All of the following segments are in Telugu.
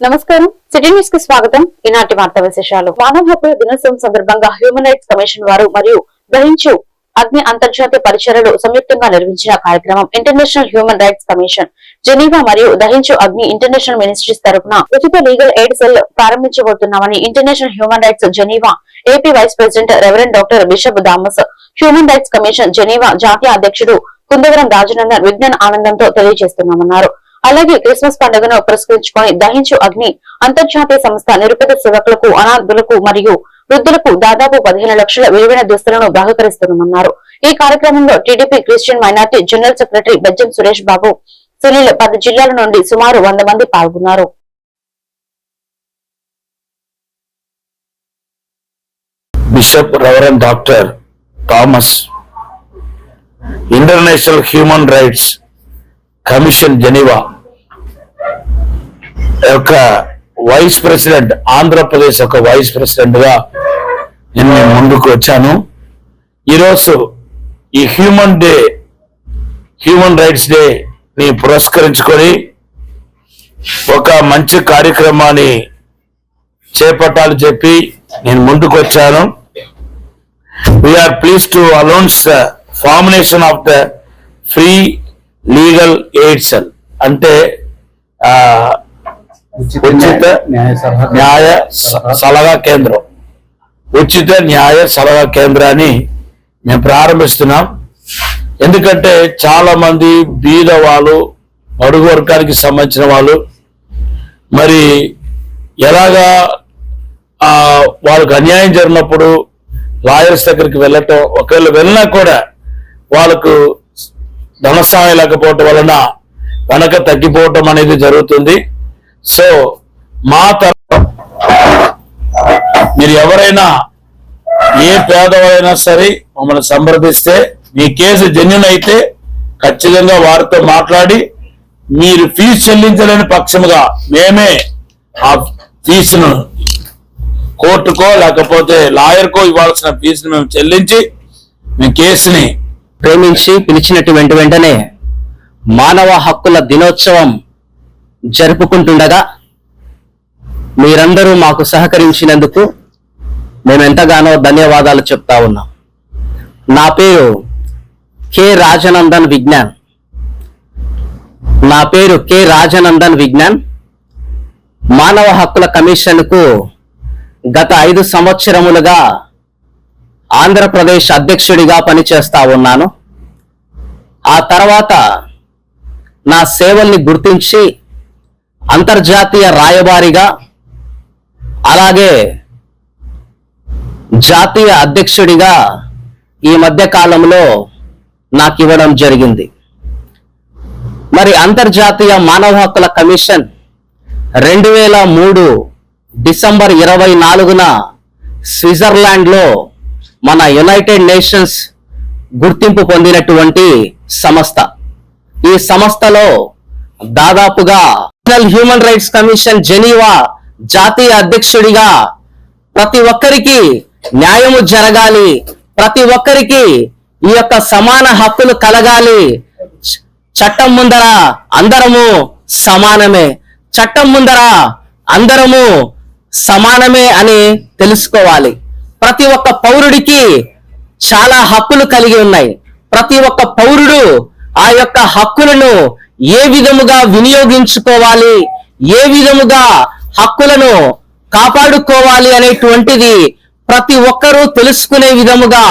నమస్కారం. సిటీ న్యూస్కి స్వాగతం. ఈనాటి వార్తా విశేషాలు. మానవ హక్కుల దినోత్సవం సందర్భంగా హ్యూమన్ రైట్స్ కమిషన్ వారు మరియు గ్రహించు అగ్ని అంతర్జాతీయ పరిచయలు సంయుక్తంగా నిర్వహించిన కార్యక్రమం international human rights commission. Geneva మరియు దహించు అగ్ని ఇంటర్నేషనల్ మినిస్ట్రీస్ తరఫున ఉచిత legal aid cell ప్రారంభించబోతున్నామని international human rights Geneva AP vice president reverend doctor bishop Thomas human rights commission Geneva జాతీయ అధ్యక్షుడు కుందవరం రాజనందన్ విజ్ఞాన ఆనందంతో తెలియజేస్తున్నామన్నారు. అలాగే క్రిస్మస్ పండుగను పురస్కరించుకొని దహించు అగ్ని అంతర్జాతీయ సంస్థ నిరుపేద సేవకులకు అనాథులకు మరియు వృద్ధులకు దాదాపు పదిహేను లక్షల విలువైన దుస్తులను బహుకరిస్తున్నామన్నారు ఈ కార్యక్రమంలో TDP Christian minority general secretary Bejjam Suresh Babu Sunil పది జిల్లాల నుండి సుమారు వంద మంది పాల్గొన్నారు. Bishop reverend doctor Thomas international human rights commission Geneva యొక్క వైస్ ప్రెసిడెంట్ ఆంధ్రప్రదేశ్ యొక్క వైస్ ప్రెసిడెంట్గా నేను ముందుకు వచ్చాను. ఈరోజు ఈ human day human rights day ని పురస్కరించుకొని ఒక మంచి కార్యక్రమాన్ని చేపట్టాలని చెప్పి నేను ముందుకు వచ్చాను. We are please to announce the of the free legal aid cell అంటే ఉచిత న్యాయ సలహా కేంద్రం. ఉచిత న్యాయ సలహా కేంద్రాన్ని మేము ప్రారంభిస్తున్నాం. ఎందుకంటే చాలా మంది బీద వాళ్ళు అడుగు వర్గానికి సంబంధించిన వాళ్ళు మరి ఎలాగా వాళ్ళకు అన్యాయం జరిగినప్పుడు లాయర్స్ దగ్గరికి వెళ్ళటం ఒకవేళ వెళ్ళినా కూడా వాళ్ళకు ధన లేకపోవటం వలన వెనక తగ్గిపోవటం అనేది జరుగుతుంది. సో మా మీరు ఎవరైనా ఏ పేదవారైనా సరే మమ్మల్ని సంప్రదిస్తే మీ కేసు జన్యున్ అయితే ఖచ్చితంగా వారితో మాట్లాడి మీరు ఫీజు చెల్లించలేని పక్షముగా మేమే ఆ ఫీజును కోర్టుకో లేకపోతే లాయర్కో ఇవ్వాల్సిన ఫీజును మేము చెల్లించి మీ కేసుని ప్రేమించి పిలిచినట్టు వెంట వెంటనే మానవ హక్కుల దినోత్సవం జరుపుకుంటుండగా మీరందరూ మాకు సహకరించినందుకు మేము ఎంతగానో ధన్యవాదాలు చెప్తా ఉన్నాం. నా పేరు కె రాజనందన్ విజ్ఞాన్. నా పేరు కె రాజనందన్ విజ్ఞాన్. మానవ హక్కుల కమిషన్కు గత ఐదు సంవత్సరములుగా ఆంధ్రప్రదేశ్ అధ్యక్షుడిగా పనిచేస్తా ఉన్నాను. ఆ తర్వాత నా సేవల్ని గుర్తించి అంతర్జాతీయ రాయబారిగా అలాగే జాతీయ అధ్యక్షుడిగా ఈ మధ్య కాలంలో నాకు ఇవ్వడం జరిగింది. మరి అంతర్జాతీయ మానవ హక్కుల కమిషన్ రెండు వేల మూడు డిసెంబర్ ఇరవై నాలుగున స్విట్జర్లాండ్లో మన యునైటెడ్ నేషన్స్ గుర్తింపు పొందినటువంటి సంస్థ. ఈ సంస్థలో దాదాపుగా national human rights commission Geneva జాతీయ అధ్యక్షుడిగా ప్రతి ఒక్కరికి న్యాయము జరగాలి. ప్రతి ఒక్కరికి ఈ యొక్క సమాన హక్కులు కలగాలి. చట్టం ముందర అందరము సమానమే. చట్టం ముందర అందరము సమానమే అని తెలుసుకోవాలి. ప్రతి ఒక్క పౌరుడికి చాలా హక్కులు కలిగి ఉన్నాయి. ప్రతి ఒక్క పౌరుడు ఆ యొక్క హక్కులను ఏ విధముగా వినియోగించుకోవాలి ఏ విధముగా హక్కులను కాపాడుకోవాలి అనేటువంటిది ప్రతి ఒక్కరూ తెలుసుకునే విధముగా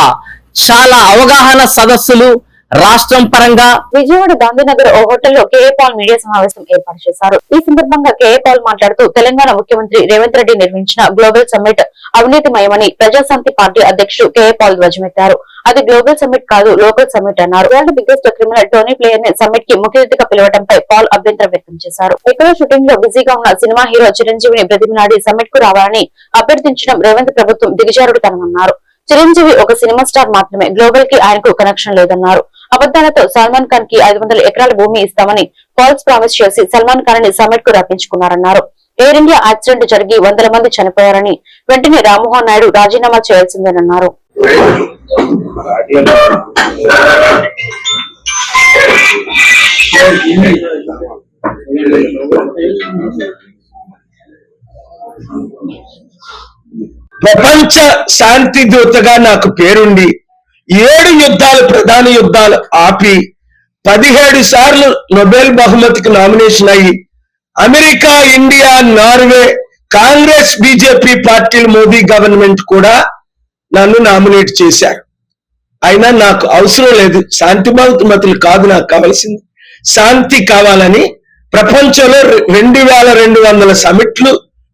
చాలా అవగాహన సదస్సులు రాష్ట్రం పరంగా విజయవాడ గాంధీనగర్ ఓ హోటల్లో కేఏ పాల్ మీడియా సమావేశం ఏర్పాటు చేశారు. ఈ సందర్భంగా కేఏ పాల్ మాట్లాడుతూ తెలంగాణ ముఖ్యమంత్రి రేవంత్ రెడ్డి నిర్వహించిన గ్లోబల్ సమ్మిట్ అవినీతిమయమని ప్రజాశాంతి పార్టీ అధ్యక్షుడు కేఏ పాల్ ధ్వజమెత్తారు. అది గ్లోబల్ సమ్మిట్ కాదు లోకల్ సమ్మిట్ అన్నారు. వరల్డ్ బిగ్గెస్ట్ క్రిమినల్ టోనీ ప్లేయర్ని సమ్మిట్కి ముఖ్య అతిథిగా పిలవడంపై పాల్ అభ్యంతరం వ్యక్తం చేశారు. ఎక్కడో షూటింగ్లో బిజీగా ఉన్న సినిమా హీరో చిరంజీవిని ప్రతిమనాడి సమ్మిట్కు రావాలని అభ్యర్థించడం రేవంత్ ప్రభుత్వం దిగజారుడుతనమన్నారు. చిరంజీవి ఒక సినిమా స్టార్ మాత్రమే గ్లోబల్కి ఆయనకు కనెక్షన్ లేదన్నారు. అబద్దాలతో సల్మాన్ ఖాన్కి ఐదు వందల ఎకరాల భూమి ఇస్తామని ఫాల్స్ ప్రామిస్ చేసి సల్మాన్ ఖాన్ని సమ్మెట్కు రప్పించుకున్నారన్నారు. ఎయిర్ ఇండియా యాక్సిడెంట్ జరిగి వందల మంది చనిపోయారని వెంటనే రామ్మోహన్ నాయుడు రాజీనామా చేయాల్సిందేనన్నారు. ప్రపంచ శాంతి దూతగా నాకు పేరుండి ఏడు యుద్ధాలు ప్రధాన యుద్ధాలు ఆపి పదిహేడు సార్లు నొబెల్ బహుమతికి నామినేషన్ అయ్యి America India Norway Congress BJP పార్టీలు మోదీ గవర్నమెంట్ కూడా నన్ను నామినేట్ చేశారు. అయినా నాకు అవసరం లేదు. శాంతి బహుమతులు కాదు నాకు కావాల్సింది. శాంతి కావాలని ప్రపంచంలో రెండు వేల రెండు వందల సమిట్లు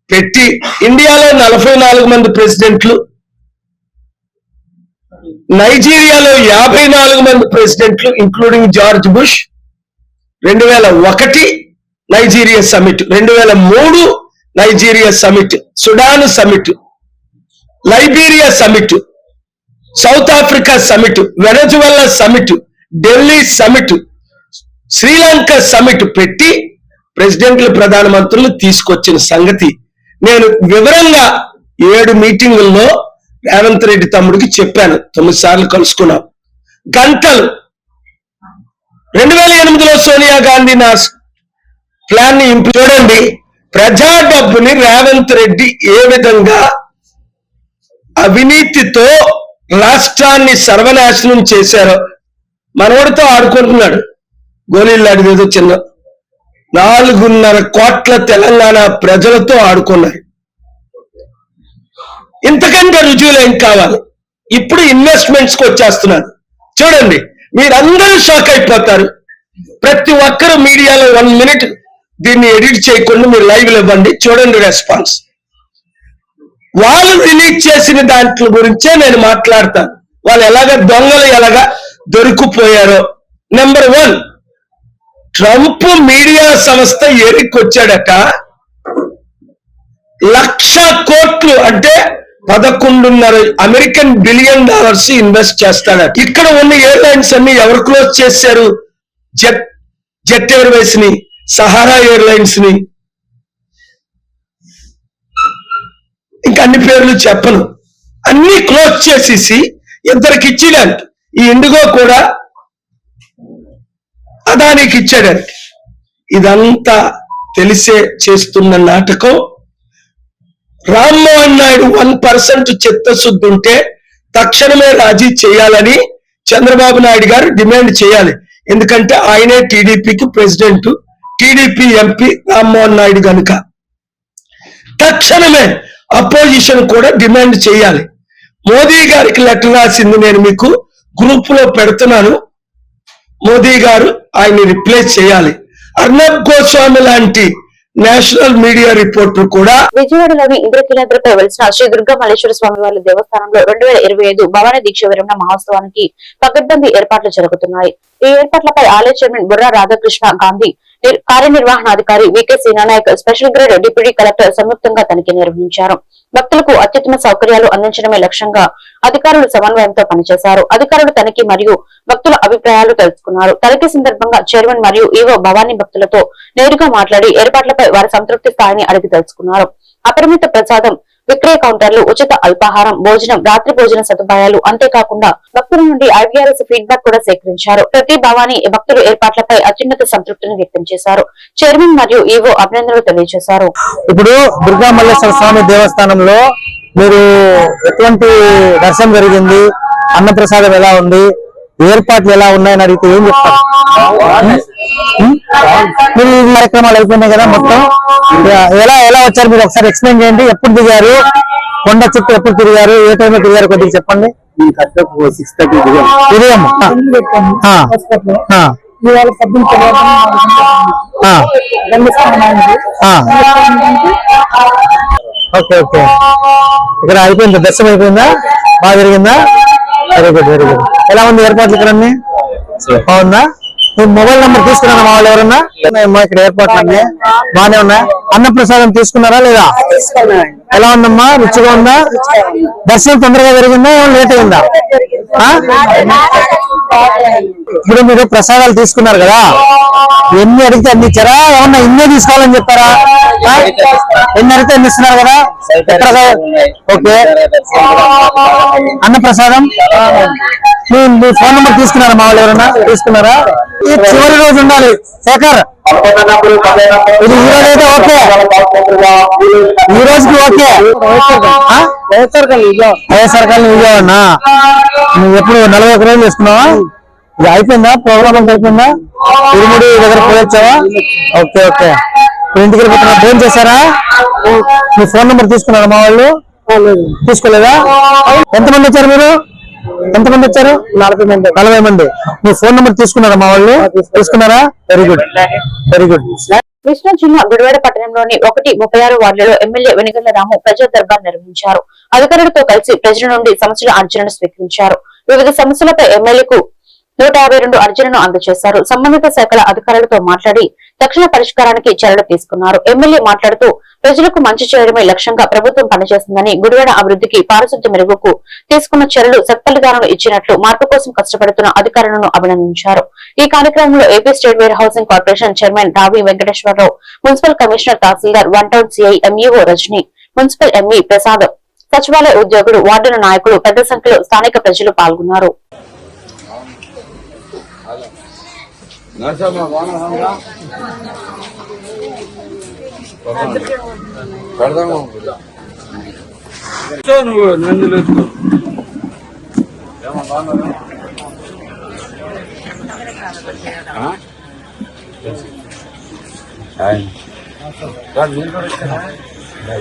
పెట్టి ఇండియాలో నలభై నాలుగు మంది ప్రెసిడెంట్లు నైజీరియాలో యాభై నాలుగు మంది ప్రెసిడెంట్లు ఇంక్లూడింగ్ జార్జ్ బుష్ రెండు వేల ఒకటి నైజీరియా సమిట్ రెండు వేల మూడు Nigeria summit Sudan summit Liberia summit South Africa summit Venezuela summit Delhi summit Sri Lanka summit పెట్టి ప్రెసిడెంట్లు ప్రధానమంత్రులు తీసుకొచ్చిన సంగతి. నేను వివరంగా ఏడు మీటింగుల్లో రేవంత్ రెడ్డి తమ్ముడికి చెప్పాను. తొమ్మిది సార్లు కలుసుకున్నాం. గంటలు. రెండు వేల ఎనిమిదిలో సోనియా గాంధీ నా ప్లాన్ని చూడండి. ప్రజా డబ్బుని రేవంత్ రెడ్డి ఏ విధంగా అవినీతితో రాష్ట్రాన్ని సర్వనాశనం చేశారో మనవడితో ఆడుకుంటున్నాడు. గోళీలాడిది ఏదో చిన్న నాలుగున్నర కోట్ల తెలంగాణ ప్రజలతో ఆడుకున్నారు ఇంతకంటే రుజువులు ఏం కావాలి? ఇప్పుడు ఇన్వెస్ట్మెంట్స్కి వచ్చేస్తున్నాను చూడండి మీరందరూ షాక్ అయిపోతారు. ప్రతి ఒక్కరు మీడియాలో వన్ మినిట్ దీన్ని ఎడిట్ చేయకుండా మీరు లైవ్ ఇవ్వండి. చూడండి రెస్పాన్స్ వాళ్ళు రిలీజ్ చేసిన దాంట్లో గురించే నేను మాట్లాడతాను. వాళ్ళు ఎలాగ దొంగలు ఎలాగా దొరికిపోయారో. నెంబర్ వన్ ట్రంప్ మీడియా సంస్థ ఎరికొచ్చాడట లక్ష కోట్లు అంటే పదకొండున్నర అమెరికన్ బిలియన్ డాలర్స్ ఇన్వెస్ట్ చేస్తాడట ఇక్కడ ఉన్న ఎయిర్లైన్స్ అన్ని ఎవరు క్లోజ్ చేశారు? జెట్ జెట్ ఎయిర్వేస్ని సహారా ఎయిర్లైన్స్ని. ఇంకా అన్ని పేర్లు చెప్పను. అన్ని క్లోజ్ చేసేసి ఇద్దరికి ఇచ్చిడంట ఈ ఇండిగో కూడా అదానికి ఇచ్చాడంట ఇదంతా తెలిసే చేస్తున్న నాటకం. రామ్మోహన్ నాయుడు వన్ పర్సెంట్ చిత్తశుద్ధి ఉంటే తక్షణమే రాజీ చేయాలని చంద్రబాబు నాయుడు గారు డిమాండ్ చేయాలి. ఎందుకంటే ఆయనే టీడీపీకి president TDP MP Rammohan Naidu కనుక తక్షణమే అపోజిషన్ కూడా డిమాండ్ చేయాలి. మోదీ గారికి లెటర్ రాసింది నేను మీకు గ్రూప్లో పెడుతున్నాను. మోదీ గారు ఆయన్ని రిప్లేస్ చేయాలి. అర్ణబ్ గోస్వామి లాంటి నేషనల్ మీడియా రిపోర్టర్ కూడా విజయవాడలోని ఇంద్రకీలాద్రిపై వెలిసిన శ్రీ దుర్గా మల్లేశ్వర స్వామి వారి దేవస్థానంలో రెండు వేల ఇరవై ఐదు భవానీ దీక్ష విరమణ మహోత్సవానికి పకడ్బందీ ఏర్పాట్లు జరుగుతున్నాయి. ఈ ఏర్పాట్లపై ఆలయ చైర్మన్ బుర్రా రాధాకృష్ణ గాంధీ కార్యనిర్వహణాధికారి VK Seenanayak special grade deputy collector సంయుక్తంగా తనిఖీ నిర్వహించారు. భక్తులకు అత్యుత్తమ సౌకర్యాలు అందించడమే లక్ష్యంగా అధికారులు సమన్వయంతో పనిచేశారు. అధికారులు తనిఖీ మరియు భక్తుల అభిప్రాయాలు తెలుసుకున్నారు. తనిఖీ సందర్భంగా చైర్మన్ మరియు ఈవో భవానీ భక్తులతో నేరుగా మాట్లాడి ఏర్పాట్లపై వారి సంతృప్తి స్థాయిని అడిగి తెలుసుకున్నారు. అపరిమిత ప్రసాదం విక్రయ కౌంటర్లు ఉచిత అల్పాహారం భోజనం రాత్రి భోజన సదుపాయాలు అంతేకాకుండా భక్తుల నుండి ఐవీఆర్ఎస్ ఫీడ్బ్యాక్ కూడా సేకరించారు. ప్రతి భవానీ భక్తుల ఏర్పాట్లపై అత్యున్నత సంతృప్తిని వ్యక్తం చేశారు. చైర్మన్ మరియు ఈవో అభినందనలు తెలియజేశారు. ఇప్పుడు దుర్గా మల్లేశ్వర స్వామి దేవస్థానంలో మీరు ఎటువంటి దర్శనం జరిగింది? అన్నప్రసాదం ఎలా ఉంది? ఏర్పాట్లు ఎలా ఉన్నాయని అడిగితే ఏం చెప్తారు? మీరు ఈ కార్యక్రమాలు అయిపోయినాయి కదా మొత్తం. ఎలా ఎలా వచ్చారు మీరు ఒకసారి ఎక్స్ప్లెయిన్ చేయండి. ఎప్పుడు దిగారు? కొండ చుట్టూ ఎప్పుడు తిరిగారు? ఏ టైంలో తిరిగారు? కొద్దిగా చెప్పండి. Six thirty. Okay okay. ఇక్కడ అయిపోయిందా? దర్శనం అయిపోయిందా? బాగా జరిగిందా? వెరీ గుడ్ వెరీ గుడ్ ఎలా ఉంది ఏర్పాట్లు ఇక్కడ అన్ని బాగుందా? మొబైల్ నంబర్ తీసుకున్నా మా వాళ్ళు ఎవరన్నా? ఇక్కడ ఏర్పాట్లు అన్ని బాగానే ఉన్నా. అన్నప్రసాదం తీసుకున్నారా లేదా? ఎలా ఉందమ్మా? రుచిగా ఉందా? దర్శనం తొందరగా జరిగిందా? లేట్ అయిందా? ఇప్పుడు మీరు ప్రసాదాలు తీసుకున్నారు కదా? ఎన్ని అడిగితే అన్ని ఇచ్చారా? ఏమన్నా ఇన్నే తీసుకోవాలని చెప్పారా? ఎన్ని అడిగితే ఎన్ని ఇస్తున్నారు కదా? ఎక్కడ ఓకే. అన్న ప్రసాదం? మీ మీ ఫోన్ నెంబర్ తీసుకున్నారా మా వాళ్ళు ఎవరన్నా? తీసుకున్నారా? ఈ చివరి రోజు ఉండాలి. శేఖర్ ఇది ఈ రోజు అయితే ఓకే. ఈ రోజుకి ఓకే? వైఎస్ఆర్ కాలనీ విజయవాడనా నువ్వు ఎప్పుడు నలభై ఒక రోజులు వేసుకున్నావా? ఇది అయిపోయిందా? ప్రోగ్రామ్ అంతా అయిపోయిందా? ఇరుముడి దగ్గర పోయొచ్చావా? Okay okay. ఇంటికి వెళ్ళిపోతున్నా. ఫోన్ చేశారా? మీ ఫోన్ నెంబర్ తీసుకున్నారా మా వాళ్ళు? తీసుకోలేదా? ఎంతమంది వచ్చారు మీరు? ఎంతమంది వచ్చారు? నలభై మంది. నలభై మంది. మీ ఫోన్ నెంబర్ తీసుకున్నారా మా వాళ్ళు? తీసుకున్నారా very good very good Krishna జిల్లా గుడివాడ పట్టణంలోని ఒకటి ముప్పై ఆరు వార్డులలో ఎమ్మెల్యే వెనుగల్ల రాము ప్రజా దర్బార్ నిర్వహించారు. అధికారులతో కలిసి ప్రజల నుండి సమస్యల అర్జీలను స్వీకరించారు. వివిధ సమస్యలపై ఎమ్మెల్యేకు నూట యాభై రెండు అర్జీలను అందజేశారు. సంబంధిత శాఖల అధికారులతో మాట్లాడి తక్షణ పరిష్కారానికి చర్యలు తీసుకున్నారు. ఎమ్మెల్యే మాట్లాడుతూ ప్రజలకు మంచి చేయడమే లక్ష్యంగా ప్రభుత్వం పనిచేస్తుందని గుడివాడ అభివృద్ధికి పారిశుద్ధ్య మెరుగుకు తీసుకున్న చర్యలు సత్ఫలితాలను ఇచ్చినట్లు మార్పు కోసం కష్టపడుతున్న అధికారులను అభినందించారు. ఈ కార్యక్రమంలో AP state ware housing corporation chairman Ravi Venkateswara Rao municipal commissioner తహసీల్దార్ one town CI MEO Rajani municipal ME Prasad సచివాలయ ఉద్యోగులు వార్డుల నాయకులు పెద్ద సంఖ్యలో స్థానిక ప్రజలు పాల్గొన్నారు. నువ్వు నంది లేదు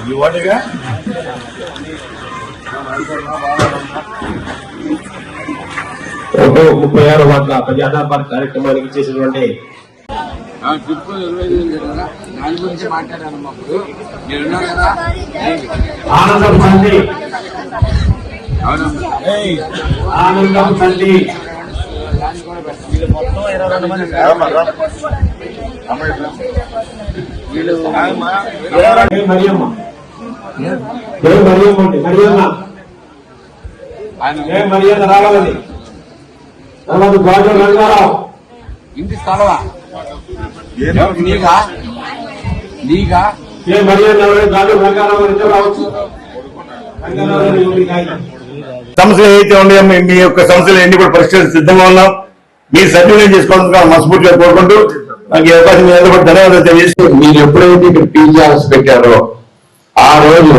ఈ వాటిగా ముప్పై ఆరు వాట్ల ప్రజాదర్బార్ కార్యక్రమానికి చేసినటువంటి దాని గురించి మాట్లాడాను అప్పుడు. మీరు ఉన్నారు కదా ఆనందం ఏ మరియమ్మ. మరియమ్మ అండి? మరియమ్మ. ఏ మరియమ్మ రావాలని? తర్వాత గాజు రంగారావు. ఇంటి స్థలమా? నీగా నీగా. సమస్యలు ఏవైతే ఉన్నాయో మీ మీ యొక్క సమస్యలు ఎన్ని కూడా పరిష్కరించి సిద్ధంగా ఉన్నాం. మీరు సద్వినియోగం చేసుకోవడానికి మనస్ఫూర్తిగా కోరుకుంటూ నాకు ఈ అవకాశం కూడా ధన్యవాదాలు తెలియజేస్తూ మీరు ఎప్పుడైతే ఇక్కడ పీజీ హౌస్ పెట్టారో ఆ రోజు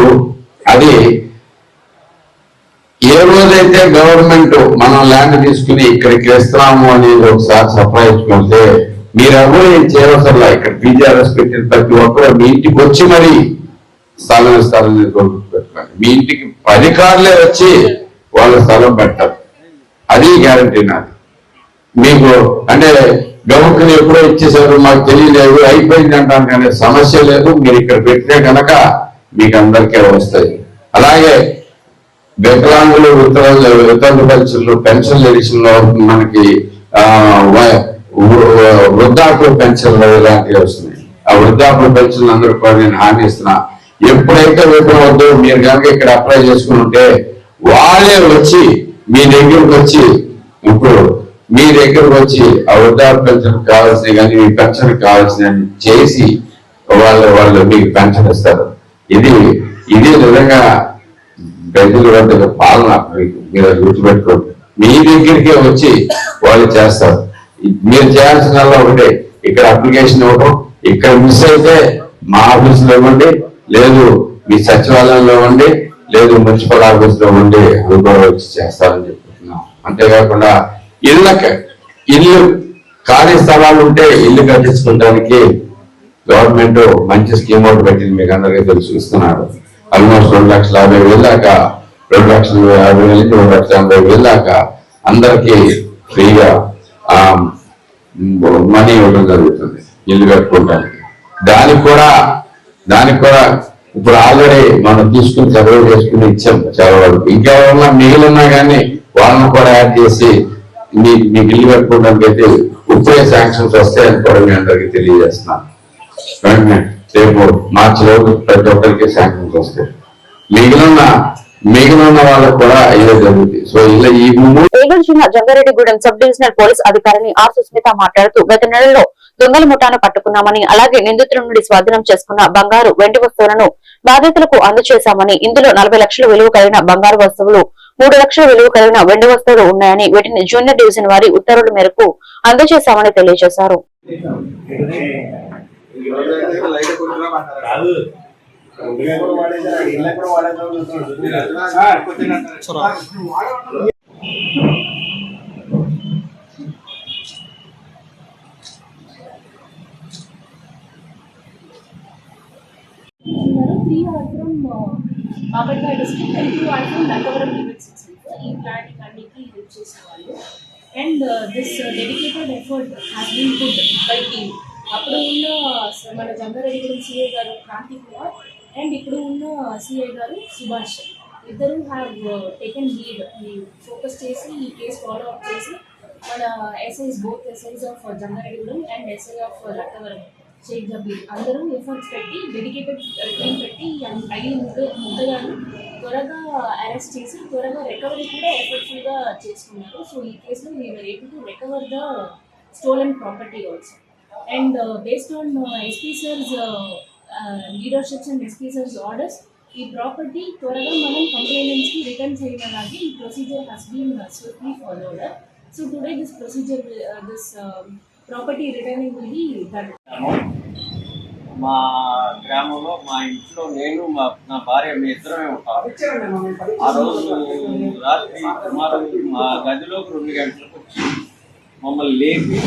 అది ఏ రోజైతే గవర్నమెంట్ మనం ల్యాండ్ తీసుకుని ఇక్కడికి ఇస్తున్నాము అనేది ఒకసారి సర్ప్రైజ్ కొడితే మీరు ఎవరు ఏం చేయవసరలా ఇక్కడ బీజేఆర్ఎస్ పెట్టిన ప్రతి ఒక్కరు మీ ఇంటికి వచ్చి మరి స్థలం ఇస్తారని పెట్టుకోండి మీ ఇంటికి అధికారులే వచ్చి వాళ్ళ స్థలం పెట్టారు. అది గ్యారంటీ నాది. మీకు అంటే గవర్నమెంట్ ఎప్పుడో ఇచ్చేసారు మాకు తెలియలేదు అయిపోయింది అంటాను కానీ సమస్య లేదు. మీరు ఇక్కడ పెట్టితే కనుక మీకు అందరికీ వస్తాయి అలాగే వికలాంగులు ఉత్తరాలు ఉత్తర పెన్షన్లు పెన్షన్ ఎడిషన్లో మనకి వృద్ధాప్య పెన్షన్లు ఇలాంటివి వస్తున్నాయి. ఆ వృద్ధాప్య పెన్షన్లు అందరూ కూడా నేను హామీ ఇస్తున్నా. ఎప్పుడైతే విప్పవద్దు మీరు కనుక ఇక్కడ అప్లై చేసుకుని ఉంటే వాళ్ళే వచ్చి మీ దగ్గరకు వచ్చి ఇప్పుడు మీ దగ్గరకు వచ్చి ఆ వృద్ధాప్య పెన్షన్ కావాల్సినవి కానీ మీ పెన్షన్ కావాల్సిన చేసి వాళ్ళు వాళ్ళు మీకు పెన్షన్ ఇస్తారు. ఇది ఇది నిజంగా ప్రజల వద్ద పాలన. మీకు మీరు గుర్తుపెట్టుకోండి. మీ దగ్గరికే వచ్చి వాళ్ళు చేస్తారు. మీరు చేయాల్సిన ఒకటే. ఇక్కడ అప్లికేషన్ ఇవ్వడం ఇక్కడ మిస్ అయితే మా ఆఫీసులో ఇవ్వండి. లేదు మీ సచివాలయంలో ఇవ్వండి. లేదు మున్సిపల్ ఆఫీస్లో ఉండి అది కూడా వచ్చి చేస్తారని చెప్తున్నాం అంతేకాకుండా ఇళ్ళకి ఇల్లు ఖాళీ స్థలాలు ఉంటే ఇల్లు కట్టించుకోవడానికి గవర్నమెంట్ మంచి స్కీమ్ ఒకటి పెట్టింది మీకు అందరికీ తెలుసు ఇస్తున్నారు. ఆల్మోస్ట్ రెండు లక్షల యాభై వేలు దాకా రెండు లక్షల యాభై వేల నుంచి రెండు లక్షల ఎనభై వేలు దాకా అందరికీ ఫ్రీగా మనీ ఇవ్వడం జరుగుతుంది ఇల్లు కట్టుకోవడానికి దానికి కూడా దానికి కూడా ఇప్పుడు ఆల్రెడీ మనం తీసుకుని చదువు చేసుకుని ఇచ్చాం చాలా వరకు ఇంకెవరన్నా మిగిలిన్నా కానీ వాళ్ళని కూడా యాడ్ చేసి మీ మీకు ఇల్లు కట్టుకోవడానికి అయితే ఇప్పుడే శాంక్షన్స్ వస్తాయని కూడా మీ అందరికీ తెలియజేస్తున్నాను. వెంటనే రేపు మార్చి లోపు ప్రతి ఒక్కరికి శాంక్షన్స్ వస్తాయి. మిగిలిన మిగిలిన వాళ్ళకు కూడా ఇదే జరుగుతుంది. సో ఇలా ఈ మూడు ఏలూరు జిల్లా జంగారెడ్డిగూడెం సబ్ డివిజనల్ పోలీస్ అధికారిని ఆర్ సుస్మిత మాట్లాడుతూ గత నెలలో దొంగల ముఠాను పట్టుకున్నామని అలాగే నిందితుల నుండి స్వాధీనం చేసుకున్న బంగారు వెండి వస్తువులను బాధితులకు అందజేశామని ఇందులో నలభై లక్షల విలువ కలిగిన బంగారు వస్తువులు మూడు లక్షల విలువ కలిగిన వెండి వస్తువులు ఉన్నాయని వీటిని జూనియర్ డివిజన్ వారి ఉత్తర్వుల మేరకు అందజేశామని తెలియజేశారు. Three from district and two from Nandavaram ఈ ప్లానింగ్ అన్నిటికీ హెల్ప్ చేసేవాళ్ళు. And this dedicated effort has been good by team అప్పుడు ఉన్న మన జంగారెడ్డి గురించి గారు క్రాంతి కుమార్ అండ్ ఇప్పుడు ఉన్న సిఐ గారు సుభాష్. ఇద్దరు హ్యావ్ టేకెన్ లీడ్ ఈ ఫోకస్ చేసి ఈ కేసు ఫాలో అప్ చేసి మన SIs both SIs of Jangareddygudem and SI of Lakkavaram Shaik Jabir అందరూ ఎఫర్ట్స్ పెట్టి డెడికేటెడ్ టీమ్ పెట్టి అయ్యి ముద్ద ముద్దగాను త్వరగా అరెస్ట్ చేసి త్వరగా రికవరీ కూడా ఎఫర్ట్ఫుల్గా చేసుకున్నారు. సో ఈ కేసులో we are able to recover the stolen property also and based on SP sirs leaderships and SP sirs orders ఈ ప్రాపర్టీ త్వరగా మనం కంప్లైనెంట్స్కి రిటర్న్ చేయడానికి ఈ procedure has been swiftly followed so today this procedure this property returning will be మా గ్రామంలో మా ఇంట్లో నేను మా నా భార్య మీ ఇద్దరమే ఉంటాం. ఆ రోజు రాత్రి సుమారు మా గదిలోకి రెండు గంటలకు వచ్చి మమ్మల్ని లేపి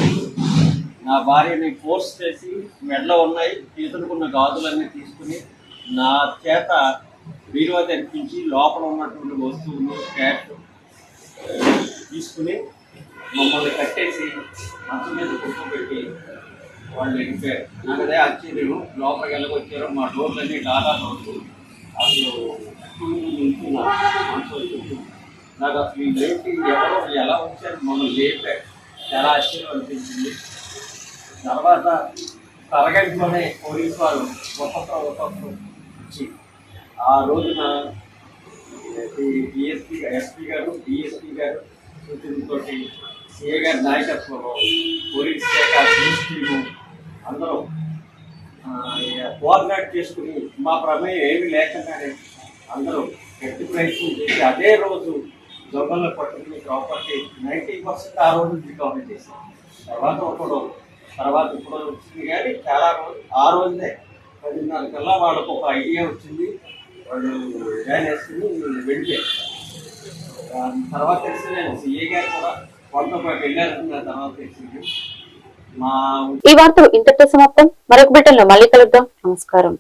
నా భార్యని ఫోర్స్ చేసి మెడలో ఉన్నాయి తీసుకున్న గాజులన్నీ తీసుకుని నా చేత బీరువా తెరిపించి లోపల ఉన్నటువంటి వస్తువులు క్యాష్ తీసుకుని మమ్మల్ని కట్టేసి మంచం మీద కూర్చోబెట్టి వాళ్ళు వెళ్ళిపోయారు నాకు అదే ఆశ్చర్యం. లోపలికి వెళ్ళకొచ్చారు మా డోర్లన్నీ డాలా డోర్లు. అసలు చుట్టూ నాకు అసలు ఈ ఎవరో ఎలా వచ్చారు? మమ్మల్ని లేపారు. చాలా ఆశ్చర్యం అనిపించింది. తర్వాత తరగతిలోనే పోలీసు వారు ఒక్కొక్కరు ఒక్కొక్కరు వచ్చి ఆ రోజున డిఎస్పీ ఎస్పీ గారు డిఎస్పీ గారు సూచనతోటి సిఏ గారి నాయకత్వంలో పోలీస్ శాఖ పోలీస్ టీము అందరూ కోఆర్డినేట్ చేసుకుని మా ప్రమేయం ఏమి లేకుండానే అందరూ గట్టి ప్రయత్నం చేసి అదే రోజు దొంగలను పట్టుకుని ప్రాపర్టీ నైంటీ పర్సెంట్ ఆ రోజు రికవరీ చేశారు. తర్వాత ఒకడు తర్వాత ఇప్పుడు వచ్చింది కానీ చాలా రోజు ఆ రోజునే పదిన్నర కల్లా వాళ్ళకు ఒక ఐడియా వచ్చింది. వాళ్ళు జాయిన్ చేసుకుని వెళ్ళిపోయారు దాని తర్వాత తెలిసి నేను సిఏ గారు కూడా కొంత వెళ్ళారని నా తర్వాత తెలిసింది. మా ఈ వార్తలు ఇంతటితో సమాప్తం. మరొక బిడ్డల్లో మళ్ళీ కలుద్దాం. నమస్కారం.